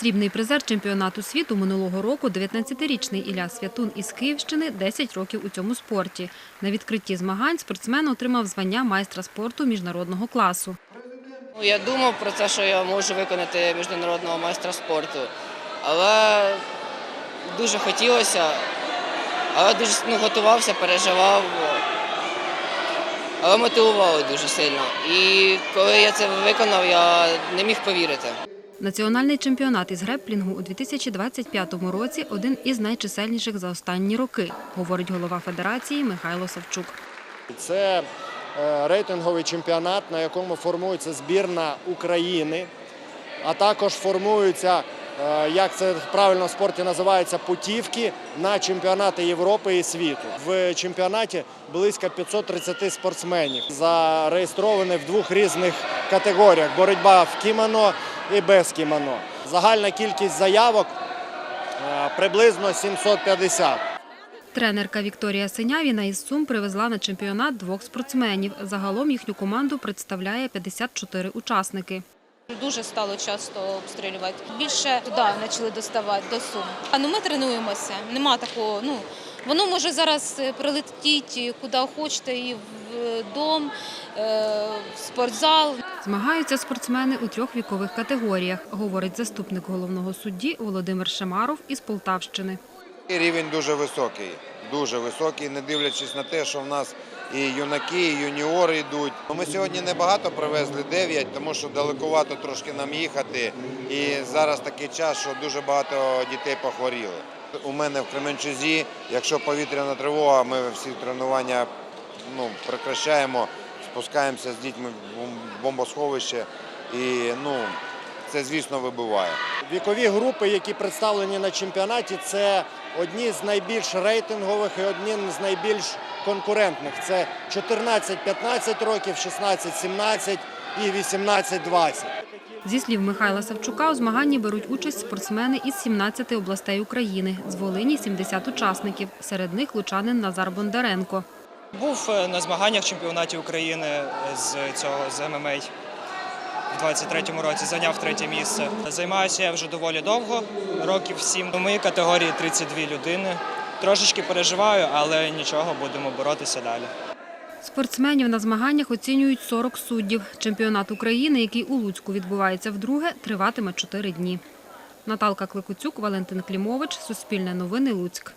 Срібний призер чемпіонату світу минулого року 19-річний Ілля Святун із Київщини 10 років у цьому спорті. На відкритті змагань спортсмен отримав звання майстра спорту міжнародного класу. Ну, Я думав про те, що я можу виконати міжнародного майстра спорту, але дуже хотілося, але дуже ну, готувався, переживав, але мотивували дуже сильно. І коли я це виконав, я не міг повірити. Національний чемпіонат із греплінгу у 2025 році один із найчисельніших за останні роки, говорить голова федерації Михайло Савчук. Це е, рейтинговий чемпіонат, на якому формується збірна України, а також формуються, як це правильно в спорті називається, путівки на чемпіонати Європи і світу. В чемпіонаті близько 530 спортсменів, зареєстровані в двох різних категоріях: боротьба в кімоно і без кімоно. Загальна кількість заявок е, приблизно 750. Тренерка Вікторія Синявіна із Сум привезла на чемпіонат двох спортсменів. Загалом їхню команду представляє 54 учасники. Дуже стало часто обстрілювати. Більше туди почали доставати до сум. А ну ми тренуємося. Нема такого. Ну воно може зараз е, прилетіти куди хочете, і в е, дом, е, в спортзал. Змагаються спортсмени у трьох вікових категоріях, говорить заступник головного судді Володимир Шемаров із Полтавщини. Рівень дуже високий, дуже високий, не дивлячись на те, що в нас і юнаки, і юніори йдуть. Ми сьогодні небагато привезли 9, тому що далекувато трошки нам їхати. І зараз такий час, що дуже багато дітей похворіли. У мене в Кременчузі, якщо повітряна тривога, ми всі тренування ну, прекращаємо, спускаємося з дітьми в бомбосховище і ну, це, звісно, вибиває. Вікові групи, які представлені на чемпіонаті, це одні з найбільш рейтингових і одні з найбільш конкурентних. Це 14-15 років, 16-17 і 18-20. Зі слів Михайла Савчука, у змаганні беруть участь спортсмени із 17 областей України. З Волині 70 учасників. Серед них лучанин Назар Бондаренко. Був е, на змаганнях чемпіонаті України з цього з ММА в 23-му році. Зайняв третє місце. Займаюся я вже доволі довго, років сім. У моїй категорії 32 людини. Трошечки переживаю, але нічого, будемо боротися далі. Спортсменів на змаганнях оцінюють 40 суддів. Чемпіонат України, який у Луцьку відбувається вдруге, триватиме 4 дні. Наталка Кликуцюк, Валентин Клімович, Суспільне новини, Луцьк.